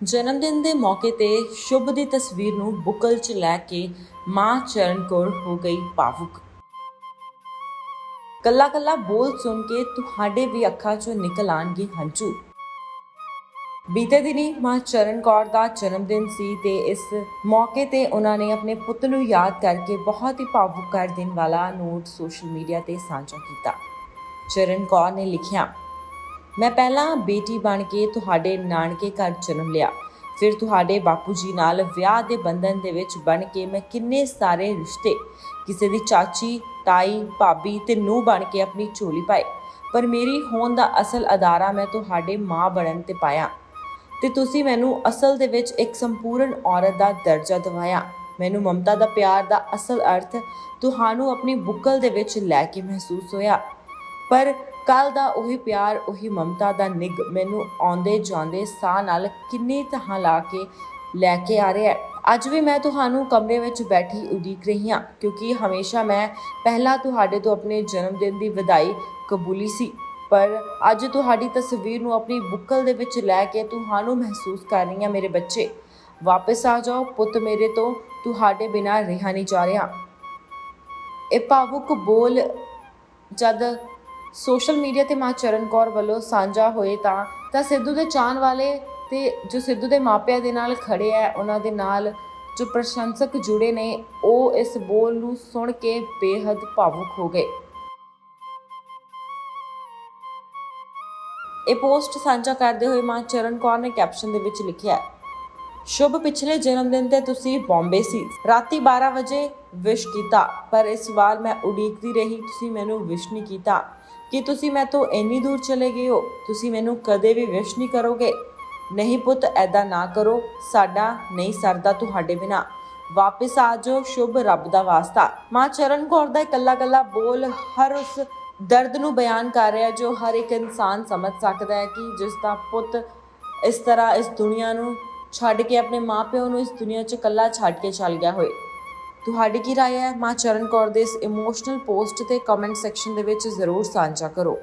ਜਨਮ ਦਿਨ ਦੇ ਮੌਕੇ ਤੇ ਸ਼ੁਭ ਦੀ ਤਸਵੀਰ ਨੂੰ ਬੁੱਕਲ 'ਚ ਲੈ ਕੇ ਮਾਂ ਚਰਨ ਕੌਰ ਹੋ ਗਈ ਭਾਵੁਕ। ਕੱਲਾ ਕੱਲਾ ਬੋਲ ਸੁਣ ਕੇ ਤੁਹਾਡੇ ਵੀ ਅੱਖਾਂ 'ਚੋਂ ਨਿਕਲ ਆਣਗੇ ਹੰਝੂ। ਬੀਤੇ ਦਿਨੀ ਮਾਂ ਚਰਨ ਕੌਰ ਦਾ ਜਨਮ ਦਿਨ ਸੀ ਤੇ ਇਸ ਮੌਕੇ ਤੇ ਉਹਨਾਂ ਨੇ ਆਪਣੇ ਪੁੱਤ ਨੂੰ ਯਾਦ ਕਰਕੇ ਬਹੁਤ ਹੀ ਭਾਵੁਕ ਕਰ ਦੇਣ ਵਾਲਾ ਨੋਟ ਸੋਸ਼ਲ ਮੀਡੀਆ ਤੇ ਸਾਂਝਾ ਕੀਤਾ। ਚਰਨ ਕੌਰ ਨੇ ਲਿਖਿਆ ਮੈਂ ਪਹਿਲਾਂ ਬੇਟੀ ਬਣ ਕੇ ਤੁਹਾਡੇ ਨਾਨਕੇ ਘਰ ਜਨਮ ਲਿਆ। ਫਿਰ ਤੁਹਾਡੇ ਬਾਪੂ ਜੀ ਨਾਲ ਵਿਆਹ ਦੇ ਬੰਧਨ ਦੇ ਵਿੱਚ ਬਣ ਕੇ ਮੈਂ ਕਿੰਨੇ ਸਾਰੇ ਰਿਸ਼ਤੇ, ਕਿਸੇ ਦੀ ਚਾਚੀ, ਤਾਈ, ਭਾਬੀ ਤੇ ਨੂੰਹ ਬਣ ਕੇ ਆਪਣੀ ਝੋਲੀ ਪਾਏ ਪਰ ਮੇਰੀ ਹੋਣ ਦਾ ਅਸਲ ਅਦਾਰਾ ਮੈਂ ਤੁਹਾਡੇ ਮਾਂ ਬਣਨ ਤੇ ਪਾਇਆ। ਤੇ ਤੁਸੀਂ ਮੈਨੂੰ ਅਸਲ ਦੇ ਵਿੱਚ ਇੱਕ ਸੰਪੂਰਨ ਔਰਤ ਦਾ ਦਰਜਾ ਦਿਵਾਇਆ। ਮੈਨੂੰ ਮਮਤਾ ਦਾ ਪਿਆਰ ਦਾ ਅਸਲ ਅਰਥ ਤੁਹਾਨੂੰ ਆਪਣੀ ਬੁੱਕਲ ਦੇ ਵਿੱਚ ਲੈ ਕੇ ਮਹਿਸੂਸ ਹੋਇਆ। ਪਰ ਕੱਲ ਦਾ ਉਹੀ ਪਿਆਰ, ਉਹੀ ਮਮਤਾ ਦਾ ਨਿੱਘ ਮੈਨੂੰ ਆਉਂਦੇ ਜਾਂਦੇ ਸਾਹ ਨਾਲ ਕਿੰਨੀ ਤਹਾਂ ਲਾ ਕੇ ਲੈ ਕੇ ਆ ਰਿਹਾ ਅੱਜ ਵੀ ਮੈਂ ਤੁਹਾਨੂੰ ਕਮਰੇ ਵਿੱਚ ਬੈਠੀ ਉਡੀਕ ਰਹੀ ਹਾਂ ਕਿਉਂਕਿ ਹਮੇਸ਼ਾ ਮੈਂ ਪਹਿਲਾਂ ਤੁਹਾਡੇ ਤੋਂ ਆਪਣੇ ਜਨਮ ਦਿਨ ਦੀ ਵਧਾਈ ਕਬੂਲੀ ਸੀ, ਪਰ ਅੱਜ ਤੁਹਾਡੀ ਤਸਵੀਰ ਨੂੰ ਆਪਣੀ ਬੁੱਕਲ ਦੇ ਵਿੱਚ ਲੈ ਕੇ ਤੁਹਾਨੂੰ ਮਹਿਸੂਸ ਕਰ ਰਹੀ ਹਾਂ ਮੇਰੇ ਬੱਚੇ। ਵਾਪਸ ਆ ਜਾਓ, ਪੁੱਤ ਮੇਰੇ ਤੋਂ, ਤੁਹਾਡੇ ਬਿਨਾਂ ਰਿਹਾ ਨਹੀਂ ਜਾ ਰਿਹਾ। ਇਹ ਭਾਵੁਕ ਬੋਲ ਜਦ ਸੋਸ਼ਲ ਮੀਡੀਆ ਤੇ ਮਾਂ ਚਰਨ ਕੌਰ ਵੱਲੋਂ ਸਾਂਝਾ ਹੋਏ ਤਾਂ ਤਾਂ ਸਿੱਧੂ ਦੇ ਚਾਹਣ ਵਾਲੇ ਤੇ ਜੋ ਸਿੱਧੂ ਦੇ ਮਾਪਿਆਂ ਦੇ ਨਾਲ ਖੜੇ ਆ ਉਹਨਾਂ ਦੇ ਨਾਲ ਜੋ ਪ੍ਰਸ਼ੰਸਕ ਜੁੜੇ ਨੇ, ਉਹ ਇਸ ਬੋਲ ਨੂੰ ਸੁਣ ਕੇ ਬੇਹੱਦ ਭਾਵੁਕ ਹੋ ਗਏ। ਇਹ ਪੋਸਟ ਸਾਂਝਾ ਕਰਦੇ ਹੋਏ ਮਾਂ ਚਰਨ ਕੌਰ ਨੇ ਕੈਪਸ਼ਨ ਦੇ ਵਿੱਚ ਲਿਖਿਆ ਸ਼ੁਭ ਪਿਛਲੇ ਜਨਮ ਦਿਨ ਤੇ ਤੁਸੀਂ ਬੰਬੇ ਸੀ। ਰਾਤੀ 12 ਵਜੇ ਵਿਸ਼ ਕੀਤਾ, ਪਰ ਇਸ ਵਾਰ ਮੈਂ ਉਡੀਕਦੀ ਰਹੀ, ਤੁਸੀਂ ਮੈਨੂੰ ਵਿਸ਼ ਨਹੀਂ ਕੀਤਾ। ਕਿ ਤੁਸੀਂ ਮੈਂ ਤੋਂ ਇੰਨੀ ਦੂਰ ਚਲੇ ਗਏ ਹੋ? ਤੁਸੀਂ ਮੈਨੂੰ ਕਦੇ ਵੀ ਵਿਸ਼ ਨਹੀਂ ਕਰੋਗੇ? ਨਹੀਂ ਪੁੱਤ ਐਦਾਂ ਨਾ ਕਰੋ। ਸਾਡਾ ਨਹੀਂ ਸਰਦਾ ਤੁਹਾਡੇ ਬਿਨਾ। ਵਾਪਸ ਆ ਜਾਓ, ਸ਼ੁਭ ਰੱਬ ਦਾ ਵਾਸਤਾ। ਮਾਂ ਚਰਨ ਕੌਰ ਦਾ ਇਕੱਲਾ ਇਕੱਲਾ ਬੋਲ ਹਰ ਉਸ ਦਰਦ ਨੂੰ ਬਿਆਨ ਕਰ ਰਿਹਾ, ਜੋ ਹਰ ਇੱਕ ਇਨਸਾਨ ਸਮਝ ਸਕਦਾ ਹੈ ਕਿ ਜਿਸ ਦਾ ਪੁੱਤ ਇਸ ਤਰ੍ਹਾਂ ਇਸ ਦੁਨੀਆ ਨੂੰ ਛੱਡ ਕੇ ਆਪਣੇ ਮਾਪਿਆਂ ਨੂੰ ਇਸ ਦੁਨੀਆ 'ਚ ਇਕੱਲਾ ਛੱਡ ਕੇ ਚੱਲ ਗਿਆ ਹੋਏ ਤੁਹਾਡੀ ਕੀ رائے ਹੈ ਮਾਂ ਚਰਨ ਕੌਰ ਦੇ ਇਸ ਇਮੋਸ਼ਨਲ ਪੋਸਟ ਤੇ ਕਮੈਂਟ ਸੈਕਸ਼ਨ ਦੇ ਵਿੱਚ ਜ਼ਰੂਰ ਸਾਂਝਾ ਕਰੋ